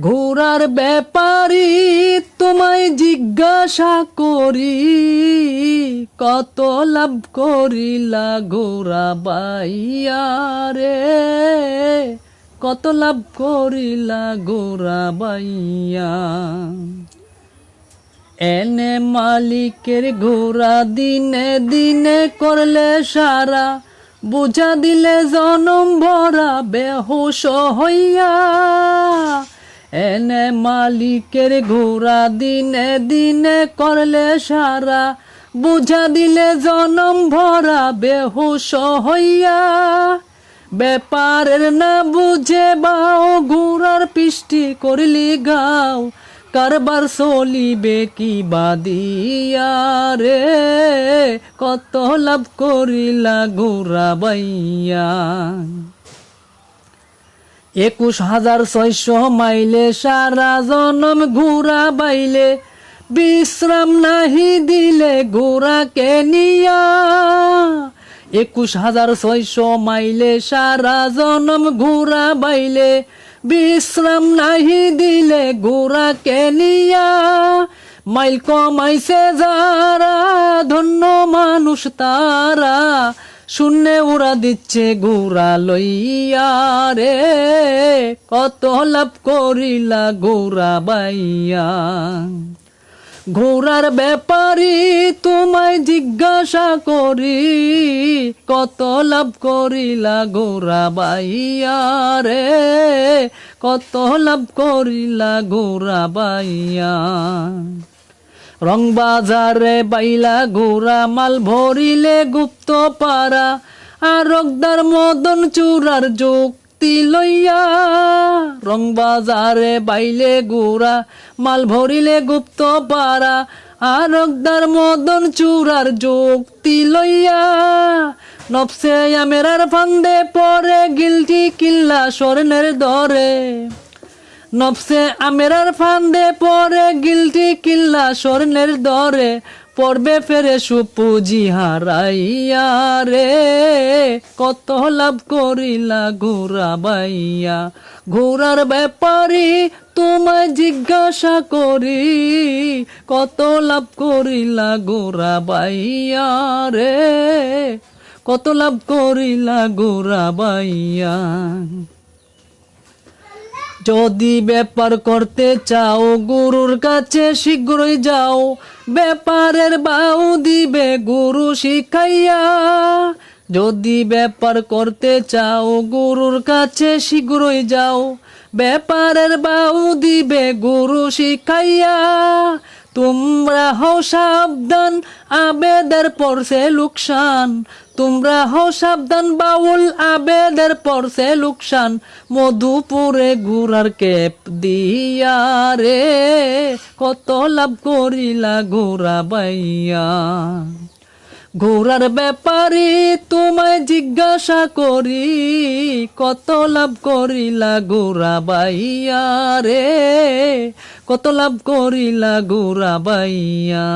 ঘোড়ার ব্যাপারি তোমায় জিজ্ঞাসা করি, কত লাভ করিলা ঘোড়া বাইয়া রে? কত লাভ করিলা ঘোড়া বাইয়া? এনে মালিকের ঘোড়া দিনে দিনে করলে সারা, বুঝা দিলে জনম ভরা বেহুশ হইয়া। এনে মালিকের ঘোড়া দিনে দিনে করলে সারা। বুঝা দিলে জনম ভরা, বেহুশ হইয়া। ব্যাপারের না বুঝে বাও, ঘোড়ার পিষ্টি করলি গাও। কারবার চলিবে কি বাদিয়া রে? কত লাভ করিলা ঘোড়া বাইয়া। একুশ হাজার ছয়শো মাইলে সারা জনম ঘোড়া বাইলে। বিশ্রাম নাহি দিলে ঘোড়া নিয়া। একুশ হাজার ছয়শো মাইলে সারা জনম ঘোড়া বাইলে। বিশ্রাম নাহি দিলে ঘোড়া নিয়া। মাইল কমাইছে যারা, ধন্য মানুষ তারা। শূন্যে উড়া দিচ্ছে ঘোড়া লইয়া রে। কত লাভ করিলা ঘোড়া বাইয়া। ঘোড়ার ব্যাপারি তোমায় জিজ্ঞাসা করি, কত লাভ করিলা ঘোড়া বাইয়া রে। কত লাভ করিলা ঘোড়া বাইয়া। রং বাজারে বাইলা ঘোড়া, মাল ভরিলে গুপ্ত পারা আর রগদার মদন চূড়ার যুক্তি লইয়া। রং বাজারে বাইলে ঘোড়া, মাল ভরিলে গুপ্ত পারা আর রগদার মদন চূড়ার যুক্তি লইয়া। নফসে আমেরার ফান্দে পরে গিলটি কিল্লা স্বর্ণের দরে। নফসে আমেরার ফান্দে পরে গিলটি কিল্লা স্বর্ণের দরে, পড়বে ফেরে সুপুজি হারাইয়া রে। কত লাভ করিলা ঘোরা বাইয়া ঘোরার ব্যাপারি তোমায় জিজ্ঞাসা করি, কত লাভ করিলা ঘোরা বাইয়া রে। কত লাভ করিলা ঘোরা বাইয়া। যদি ব্যাপার করতে চাও, গুরুর কাছে শীঘ্রই যাও। ব্যাপারের বাউ দিবে গুরু শিখাইয়া। যদি ব্যাপার করতে চাও, গুরুর কাছে শীঘ্রই যাও। ব্যাপারের বাউ দিবে গুরু শিখাইয়া। তোমরা হও সাবধান, আবেদের পড়ছে লুকসান। তোমরা হও সাবধান, বাউল আবেদের পড়ছে লুকসান। মধুপুরে ঘুরার কেপ দিয়া রে, কত লাভ করিলা ঘোরা বাইয়া। ঘোরার ব্যাপারে তোমায় জিজ্ঞাসা করি, কত লাভ করিলা ঘোরা বাইয়া রে? কত লাভ করিলা ঘোরা বাইয়া